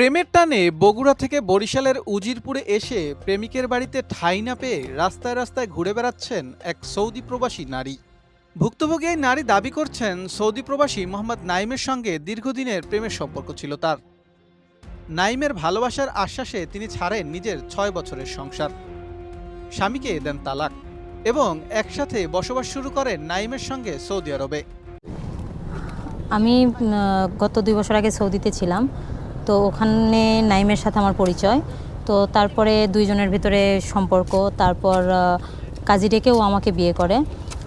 প্রেমের টানে বগুড়া থেকে বরিশালের উজিরপুরে এসে প্রেমিকের বাড়িতে ঠাঁই না পেয়ে রাস্তায় রাস্তায় ঘুরে বেড়াচ্ছেন এক সৌদি প্রবাসী নারী। ভুক্তভোগী এই নারী দাবি করছেন সৌদি প্রবাসী মোহাম্মদ নাইমের সঙ্গে দীর্ঘদিনের প্রেমের সম্পর্ক ছিল তার। নাইমের ভালোবাসার আশ্বাসে তিনি ছাড়েন নিজের ছয় বছরের সংসার। স্বামীকে দেন তালাক এবং একসাথে বসবাস শুরু করেন নাইমের সঙ্গে সৌদি আরবে। আমি গত দুই বছর আগে সৌদিতে ছিলাম। তো ওখানে নাইমের সাথে আমার পরিচয়। তো তারপরে দুইজনের ভিতরে সম্পর্ক, তারপর কাজী ডেকেও আমাকে বিয়ে করে।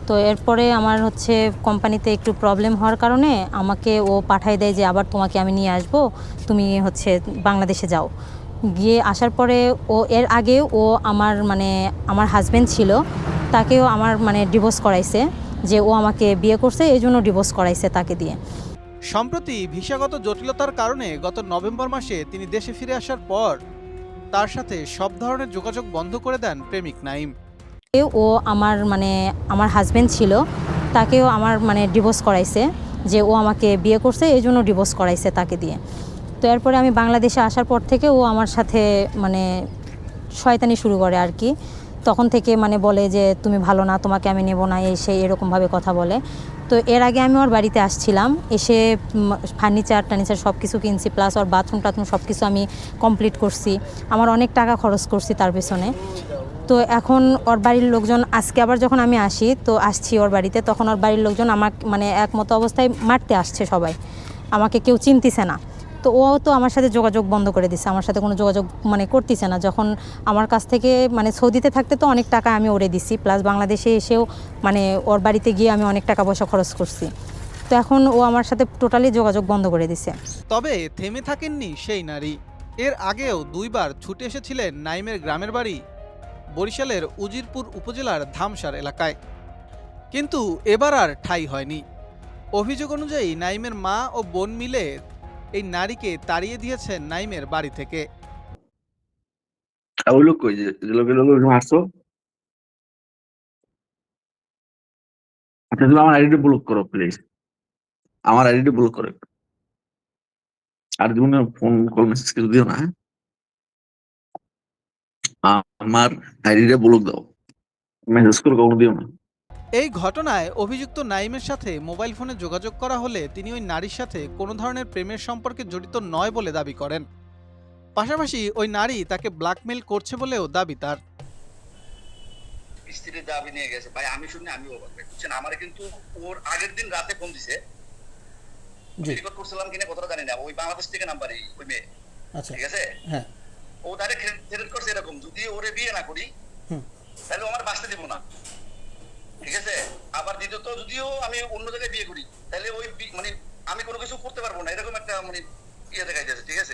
তো এরপরে আমার হচ্ছে কোম্পানিতে একটু প্রবলেম হওয়ার কারণে আমাকে ও পাঠায় দেয় যে, আবার তোমাকে আমি নিয়ে আসব, তুমি হচ্ছে বাংলাদেশে যাও। গিয়ে আসার পরে ও, এর আগে ও আমার মানে আমার হাজব্যান্ড ছিল, তাকেও আমার মানে ডিভোর্স করাইছে, যে ও আমাকে বিয়ে করছে, এই জন্য ডিভোর্স করাইছে তাকে দিয়ে। সম্প্রতি ভিসাগত জটিলতার কারণে গত নভেম্বর মাসে তিনি দেশে ফিরে আসার পর তার সাথে সব ধরনের যোগাযোগ বন্ধ করে দেন প্রেমিক নাইম। ও আমার মানে আমার হাজবেন্ড ছিল, তাকেও আমার মানে ডিভোর্স করাইছে, যে ও আমাকে বিয়ে করছে, এই জন্য ডিভোর্স করাইছে তাকে দিয়ে। তো এরপরে আমি বাংলাদেশে আসার পর থেকে ও আমার সাথে মানে শয়তানি শুরু করে আর কি। তখন থেকে মানে বলে যে, তুমি ভালো না, তোমাকে আমি নেব না এই সেই এরকমভাবে কথা বলে। তো এর আগে আমি ওর বাড়িতে আসছিলাম। এসে ফার্নিচার টার্নিচার সব কিছু কিনছি প্লাস ওর বাথরুম টাথরুম সব কিছু আমি কমপ্লিট করছি। আমার অনেক টাকা খরচ করছি তার পেছনে। তো এখন ওর বাড়ির লোকজন, আজকে আবার যখন আমি আসি, তো আসছি ওর বাড়িতে, তখন ওর বাড়ির লোকজন আমার মানে একমতো অবস্থায় মারতে আসছে সবাই। আমাকে কেউ চিনতিছে না। তো ও তো আমার সাথে যোগাযোগ বন্ধ করে দিছে। আমার সাথে কোনো যোগাযোগ মানে করতেছে না। যখন আমার কাছ থেকে মানে সৌদিতে থাকতে তো অনেক টাকা আমি ওরে দিছি। প্লাস বাংলাদেশে এসেও মানে ওর বাড়িতে গিয়ে আমি অনেক টাকা পয়সা খরচ করছি। তো এখন ও আমার সাথে টোটালি যোগাযোগ বন্ধ করে দিছে। তবে থেমে থাকেননি সেই নারী। এর আগেও দুইবার ছুটে এসেছিলেন নাইমের গ্রামের বাড়ি, বরিশালের উজিরপুর উপজেলার ধামসার এলাকায়। কিন্তু এবার আর ঠাই হয়নি। অভিযোগ অনুযায়ী নাইমের মা ও বোন মিলে এই নারীকে তাড়িয়ে দিয়েছেন নাইমের বাড়ি থেকে। আপনি তুমি আমার আইডিটা ব্লক করো প্লিজ আমার আইডিটা ব্লক করো। আর জীবনে ফোন, কল, মেসেজ কিছু দিও না হ্যাঁ? আমার আইডিটা ব্লক দাও। মেসেজ করে, কখনো দিও না। এই ঘটনায় অভিযুক্ত নাইমের সাথে মোবাইল ফোনে যোগাযোগ করা হলে তিনি ওই নারীর সাথে কোনো ধরনের প্রেমের সম্পর্কে জড়িত নয় বলে দাবি করেন। পাশাপাশি ওই নারী তাকে ব্ল্যাকমেল করছে বলেও দাবি তার। স্ত্রীর দাবি নিয়ে গেছে। ভাই আমি শুনি আমি অবাক। বুঝছেন আমার কিন্তু ওর আগের দিন রাতে ফোন দিছে। রেকর্ড করছিলাম কিনা কথাটা জানি না। ওই বাংলাদেশ থেকে নাম্বারই ওই মেয়ে। আচ্ছা। ঠিক আছে? হ্যাঁ। ও থ্রেট করছে এরকম। যদি ওরে বিয়ে না করি তাহলে আমার বাঁচতে দিব না। ঠিক আছে? আবার দ্বিতীয়ত যদিও আমি অন্য জায়গায় বিয়ে করি, তাহলে ওই মানে আমি কোনো কিছু করতে পারব না, এরকম একটা মানে ইয়ে দেখা যাচ্ছে ঠিক আছে?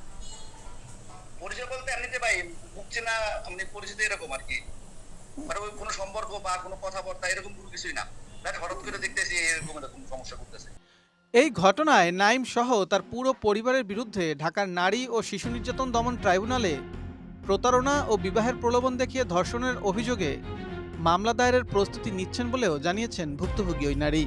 পরিচয় বলতে এমনিতে ভাই, ভুগছে না মানে পরিচিতি এরকম আর কি। মানে ওই কোনো সম্পর্ক বা কোনো কথাবার্তা এরকম কোনো কিছুই না। হঠাৎ করে দেখতেছি এরকম এরকম সমস্যা করতেছে। এই ঘটনায় নাইম সহ তার পুরো পরিবারের বিরুদ্ধে ঢাকার নারী ও শিশু নির্যাতন দমন ট্রাইব্যুনালে প্রতারণা ও বিবাহের প্রলোভন দেখিয়ে ধর্ষণের অভিযোগে মামলা দায়েরের প্রস্তুতি নিচ্ছেন বলেও জানিয়েছেন ভুক্তভোগী ওই নারী।